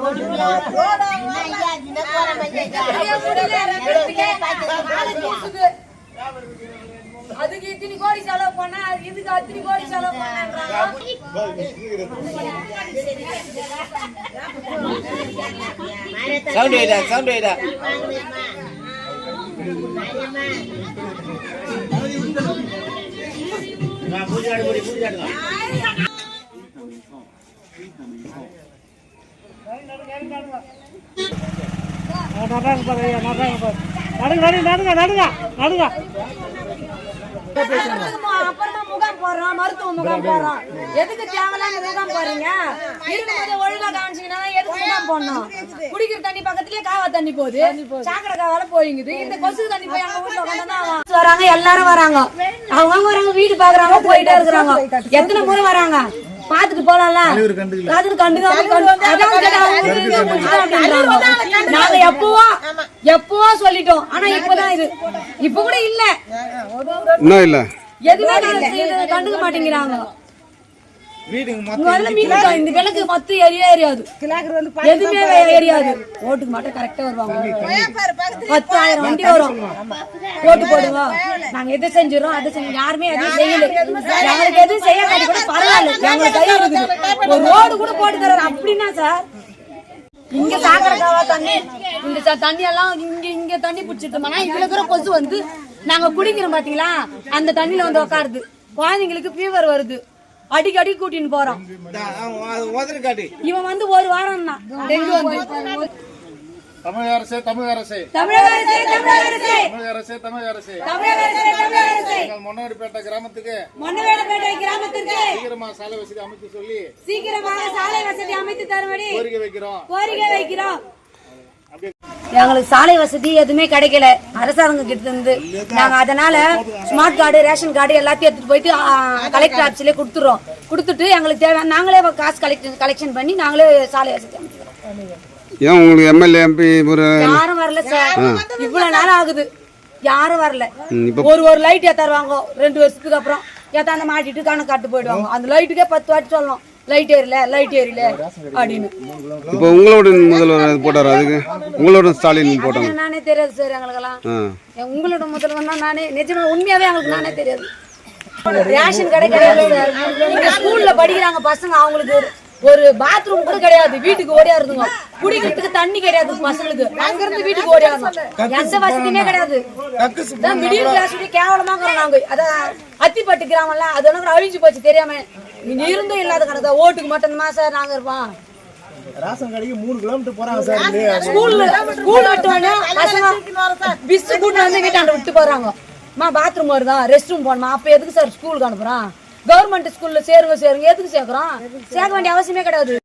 Road அதுக்கு இத்தனை கோடி செலவு பண்ணா இதுக்கு அத்தனை கோடி செலவு பண்ணாங்க நடராங்க பாரு நடராங்க பாரு சவுண்ட் வைடா சவுண்ட் வைடா அப்புறமா முகாம் போடுறோம் மருத்துவ முகாம் போடுறோம் எதுக்கு தேவையில்லாம முகாம் போடுறீங்க? இருக்கும்போது ஒழுங்கா காமிச்சீங்கன்னா எதுக்கு முகாம் போடணும்? குடிக்கிற தண்ணி பக்கத்துலயே காவா தண்ணி போகுது. சாக்கடை காவால போயிங்குது. இந்த கொசு தண்ணி போய் அங்க வீட்டுல உட்காந்து வராங்க எல்லாரும் வராங்க. அவங்க வராங்க வீடு பாக்குறாங்க போயிட்டே இருக்கிறாங்க. எத்தனை முறை வராங்க? பாத்துட்டு போலாம்ல. அதுக்கு கண்டுக்க நாங்க எப்பவோ எப்பவோ சொல்லிட்டோம். ஆனா இப்பதான் இது இப்ப கூட இல்ல. இன்னும் இல்ல. எதுவுமே கண்டுக்க மாட்டேங்கிறாங்க. மீன் இருக்கா? இந்த விளக்கு மொத்தம் எரிய எரியாது எதுவுமே எரியாது ஓட்டுக்கு மட்டும் கரெக்டா வருவாங்க. பத்தாயிரம் வண்டி வரும். ஓட்டு போடுங்க நாங்க எதை செஞ்சிடறோம் அதை செஞ்சு. யாருமே எதுவும் செய்யல. எங்களுக்கு எதுவும் செய்ய கூட பரவாயில்ல. எங்களுக்கு கை இருக்குது. ஒரு ரோடு கூட போட்டு தர்றாரு. அப்படின்னா சார் இங்க சாக்கடை காவா தண்ணி? இந்த தண்ணி எல்லாம் இங்க இங்க தண்ணி பிடிச்சிட்டோம்னா இதுல இருக்கிற கொசு வந்து நாங்க குடிக்கிறோம் பாத்தீங்களா? அந்த தண்ணியில வந்து உட்காருது குழந்தைங்களுக்கு ஃபீவர் வருது. அடிக்கடி கூட்டின்னு காட்டி. இவன் வந்து ஒரு வாரம் தான் டெங்கு வந்து தமிழக அரசே தமிழக அரசே. தமிழக அரசே தமிழக அரசே. தமிழக அரசே தமிழக அரசே. தமிழக அரசே தமிழக அரசே. எங்கள் மொன்னவாடிப்பேட்டை கிராமத்துக்கு மண்ணவேடப்பேட்டை கிராமத்திற்கு சீக்கிரமா சாலை வசதி அமைத்து சொல்லி சீக்கிரமாக சாலை வசதி அமைத்து தரும்படி கோரிக்கை வைக்கிறோம். கோரிக்கை வைக்கிறோம். எங்களுக்கு சாலை வசதி எதுவுமே கிடைக்கல. அரசாங்கம் கிட்ட இருந்து நாங்க அதனால ஸ்மார்ட் கார்டு ரேஷன் கார்டு எல்லாத்தையும் எடுத்துட்டு போயிட்டு கலெக்டர் ஆபீஸ்லயே கொடுத்துறோம் கொடுத்துட்டு எங்களுக்கு தேவையான நாங்களே காசு கலெக்ஷன் கலெக்ஷன் பண்ணி நாங்களே சாலை வசதி ஏன் உங்களுக்கு எம்எல்ஏ எம்பி யாரும் வரல சார் இவ்வளவு நேரம் ஆகுது. யாரும் வரல. ஒரு ஒரு லைட் ஏத்தாருவாங்க ரெண்டு வருஷத்துக்கு அப்புறம் ஏத்தாந்த மாட்டிட்டு கணக்கு காட்டு போயிடுவாங்க. அந்த லைட்டுக்கே பத்து வாட்டி சொல்லணும். லைட் ஏறல லைட் ஏறல அப்படின்னு. இப்போ உங்களோட முதல்வர் போட்டார்? அதுக்கு உங்களோட ஸ்டாலின் போட்டாங்க. நானே தெரியாது சார் எங்களுக்கெல்லாம். உங்களோட முதல்வன் தான் நானே நிஜமா உண்மையாவே எங்களுக்கு நானே தெரியாது. ரேஷன் கடை கிடையாது சார் ஸ்கூல்ல படிக்கிறாங்க பசங்க அவங்களுக்கு ஒரு- பாத்ரூம் கூட கிடையாது. வீட்டுக்கு ஓடியாருதுங்க. குடிக்கிறதுக்கு தண்ணி கிடையாது பசங்களுக்கு. அங்க இருந்து வீட்டுக்கு ஓடியாரணும் எந்த வசதியுமே கிடையாது. மிடில் கிளாஸ் கேவலமா நாங்க. அதான் அத்திப்பட்டு கிராமம்ல அது கூட அழிஞ்சு போச்சு தெரியாம. இருந்தும் இல்லாத கணக்கு ஓட்டுக்கு மட்டும்தான் சார் நாங்க இருப்போம். ரேஷன் கடைக்கு மூணு கிலோமீட்டர் போறாங்க சார் ஸ்கூல்ல ஸ்கூல் விட்டு வந்து பசங்க பிஸ் கூட்டு வந்து வீட்டாண்ட விட்டு போறாங்க. அம்மா பாத்ரூம் வருதா? ரெஸ்ட் ரூம் போகணுமா? அப்ப எதுக்கு சார் ஸ்கூலுக்கு அனுப்புறான் கவர்மெண்ட் ஸ்கூல்ல சேருங்க சேருங்க. எதுக்கு சேர்க்கறோம்? சேர்க்க வேண்டிய அவசியமே கிடையாது.